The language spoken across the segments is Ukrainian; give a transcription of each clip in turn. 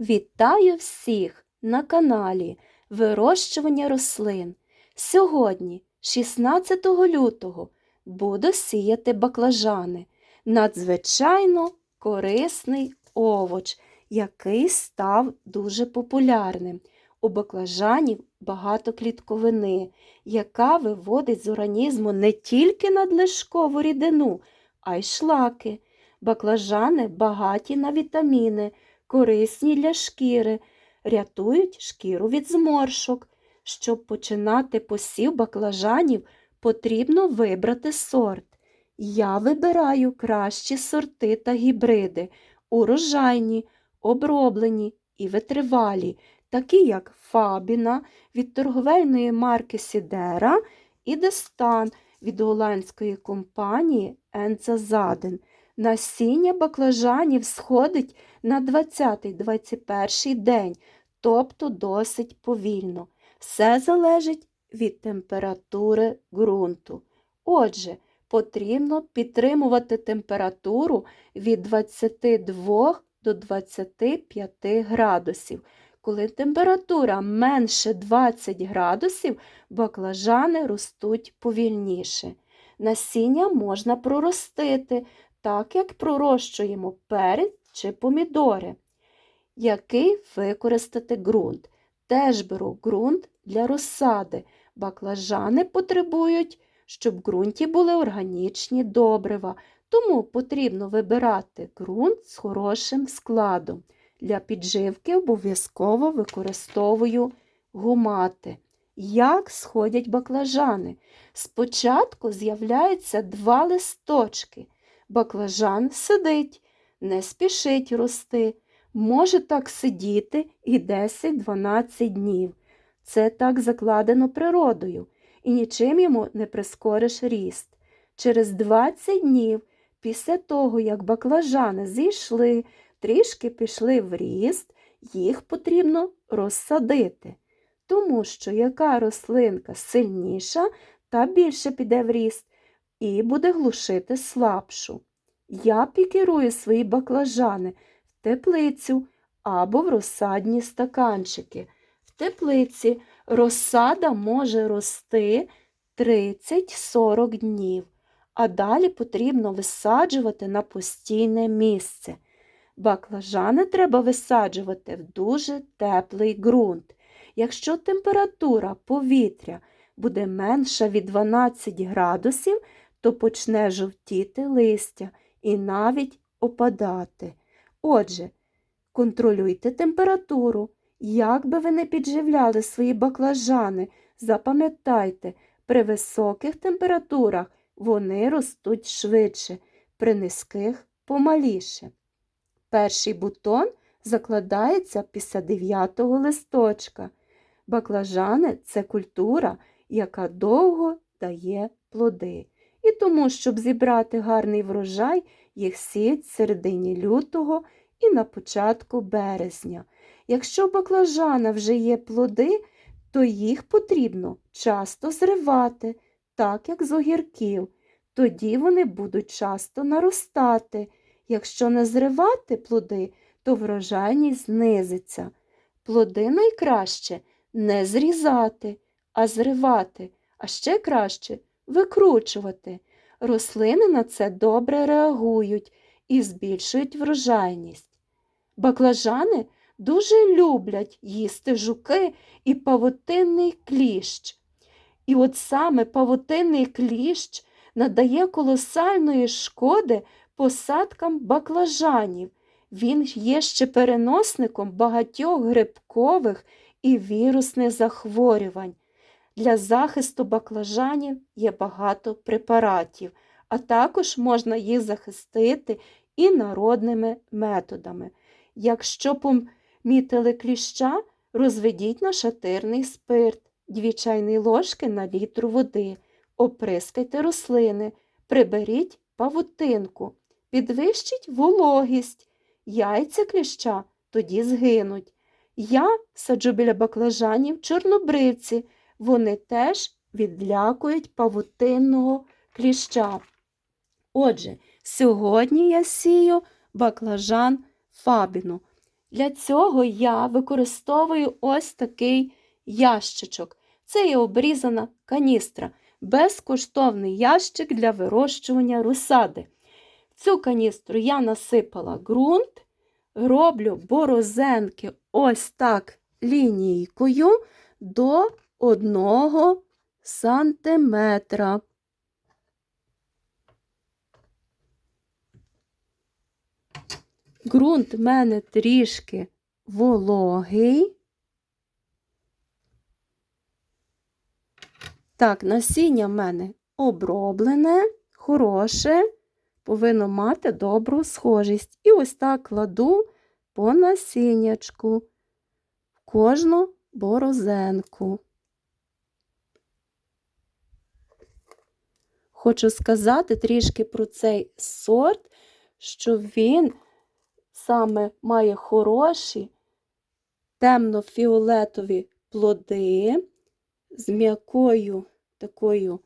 Вітаю всіх на каналі Вирощування рослин. Сьогодні, 16 лютого, буду сіяти баклажани. Надзвичайно корисний овоч, який став дуже популярним. У баклажанів багато клітковини, яка виводить з організму не тільки надлишкову рідину, а й шлаки. Баклажани багаті на вітаміни, корисні для шкіри, рятують шкіру від зморшок. Щоб починати посів баклажанів, потрібно вибрати сорт. Я вибираю кращі сорти та гібриди, урожайні, оброблені і витривалі, такі як Фабіна від торговельної марки Сідера і Дестан від голландської компанії Енца Заден. Насіння баклажанів сходить на 20-21 день, тобто досить повільно. Все залежить від температури ґрунту. Отже, потрібно підтримувати температуру від 22 до 25 градусів. Коли температура менше 20 градусів, баклажани ростуть повільніше. Насіння можна проростити, так як пророщуємо перець чи помідори. Який використати ґрунт? Теж беру ґрунт для розсади. Баклажани потребують, щоб в ґрунті були органічні добрива, тому потрібно вибирати ґрунт з хорошим складом. Для підживки обов'язково використовую гумати. Як сходять баклажани? Спочатку з'являються два листочки. Баклажан сидить, не спішить рости, може так сидіти і 10-12 днів. Це так закладено природою, і нічим йому не прискориш ріст. Через 20 днів після того, як баклажани зійшли, трішки пішли в ріст, їх потрібно розсадити. Тому що яка рослинка сильніша, та більше піде в ріст і буде глушити слабшу. Я пікерую свої баклажани в теплицю або в розсадні стаканчики. В теплиці розсада може рости 30-40 днів, а далі потрібно висаджувати на постійне місце. Баклажани треба висаджувати в дуже теплий ґрунт. Якщо температура повітря буде менша від 12 градусів, то почне жовтіти листя і навіть опадати. Отже, контролюйте температуру. Як би ви не підживляли свої баклажани, запам'ятайте, при високих температурах вони ростуть швидше, при низьких помаліше. Перший бутон закладається після 9-го листочка. Баклажани це культура, яка довго дає плоди. І тому, щоб зібрати гарний врожай, їх сіють в середині лютого і на початку березня. Якщо баклажана вже є плоди, то їх потрібно часто зривати, так як з огірків. Тоді вони будуть часто наростати. Якщо не зривати плоди, то врожайність знизиться. Плоди найкраще не зрізати, а зривати, а ще краще викручувати. Рослини на це добре реагують і збільшують врожайність. Баклажани дуже люблять їсти жуки і павутинний кліщ. І от саме павутинний кліщ надає колосальної шкоди посадкам баклажанів. Він є ще переносником багатьох грибкових і вірусних захворювань. Для захисту баклажанів є багато препаратів, а також можна їх захистити і народними методами. Якщо помітили кліща, розведіть на шатирний спирт, 2 чайні ложки на літру води, оприскайте рослини, приберіть павутинку, підвищіть вологість, яйця кліща тоді згинуть. Я саджу біля баклажанів чорнобривці, вони теж відлякують павутинного кліща. Отже, сьогодні я сію баклажан фабіну. Для цього я використовую ось такий ящичок. Це є обрізана каністра, безкоштовний ящик для вирощування розсади. В цю каністру я насипала ґрунт, роблю борозенки ось так лінійкою до 1 сантиметра. Ґрунт в мене трішки вологий. Так, насіння в мене оброблене, хороше, повинно мати добру схожість. І ось так кладу по насіннячку в кожну борозенку. Хочу сказати трішки про цей сорт, що він саме має хороші темно-фіолетові плоди з м'якою такою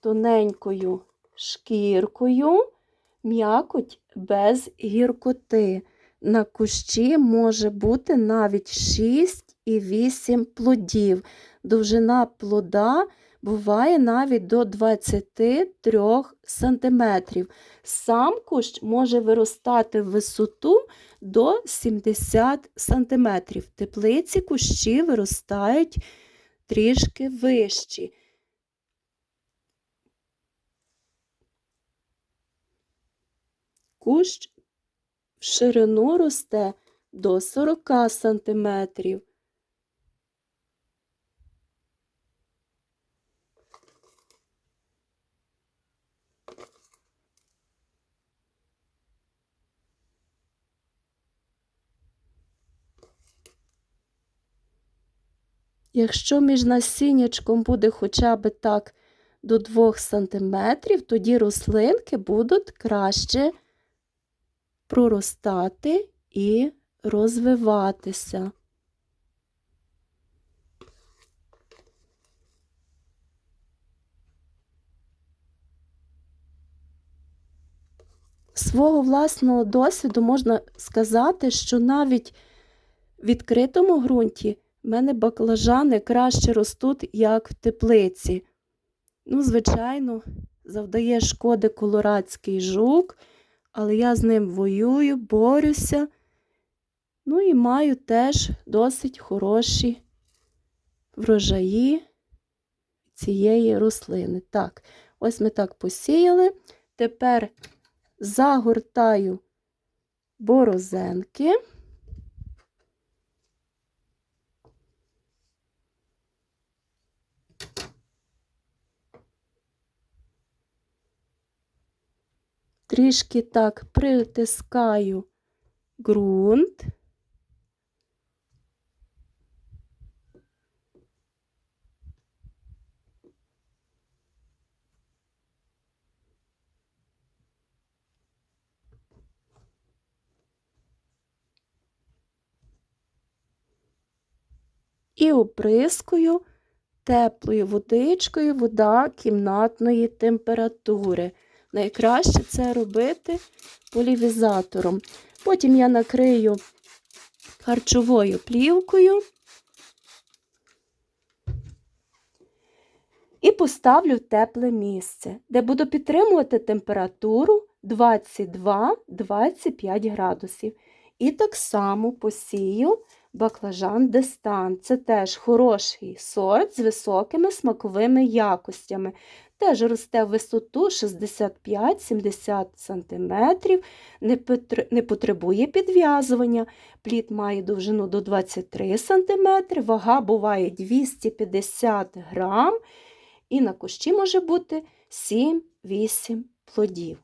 тоненькою шкіркою, м'якоть без гіркоти. На кущі може бути навіть 6 і 8 плодів. Довжина плода буває навіть до 23 см. Сам кущ може виростати в висоту до 70 см. Теплиці кущі виростають трішки вищі. Кущ в ширину росте до 40 сантиметрів. Якщо між насіннячком буде хоча б так до 2 см, тоді рослинки будуть краще проростати і розвиватися. Свого власного досвіду можна сказати, що навіть в відкритому ґрунті в мене баклажани краще ростуть, як в теплиці. Ну, звичайно, завдає шкоди колорадський жук, але я з ним воюю, борюся. Ну і маю теж досить хороші врожаї цієї рослини. Так, ось ми так посіяли. Тепер загортаю борозенки. Трішки так притискаю ґрунт. І оприскую теплою водичкою вода кімнатної температури. Найкраще це робити полівізатором. Потім я накрию харчовою плівкою і поставлю в тепле місце, де буду підтримувати температуру 22-25 градусів. І так само посію баклажан дестан. Це теж хороший сорт з високими смаковими якостями. Теж росте в висоту 65-70 см, не потребує підв'язування. Плід має довжину до 23 см, вага буває 250 грам, і на кущі може бути 7-8 плодів.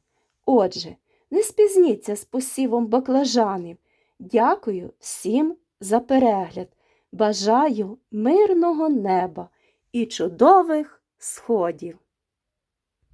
Отже, не спізніться з посівом баклажанів. Дякую всім за перегляд. Бажаю мирного неба і чудових сходів!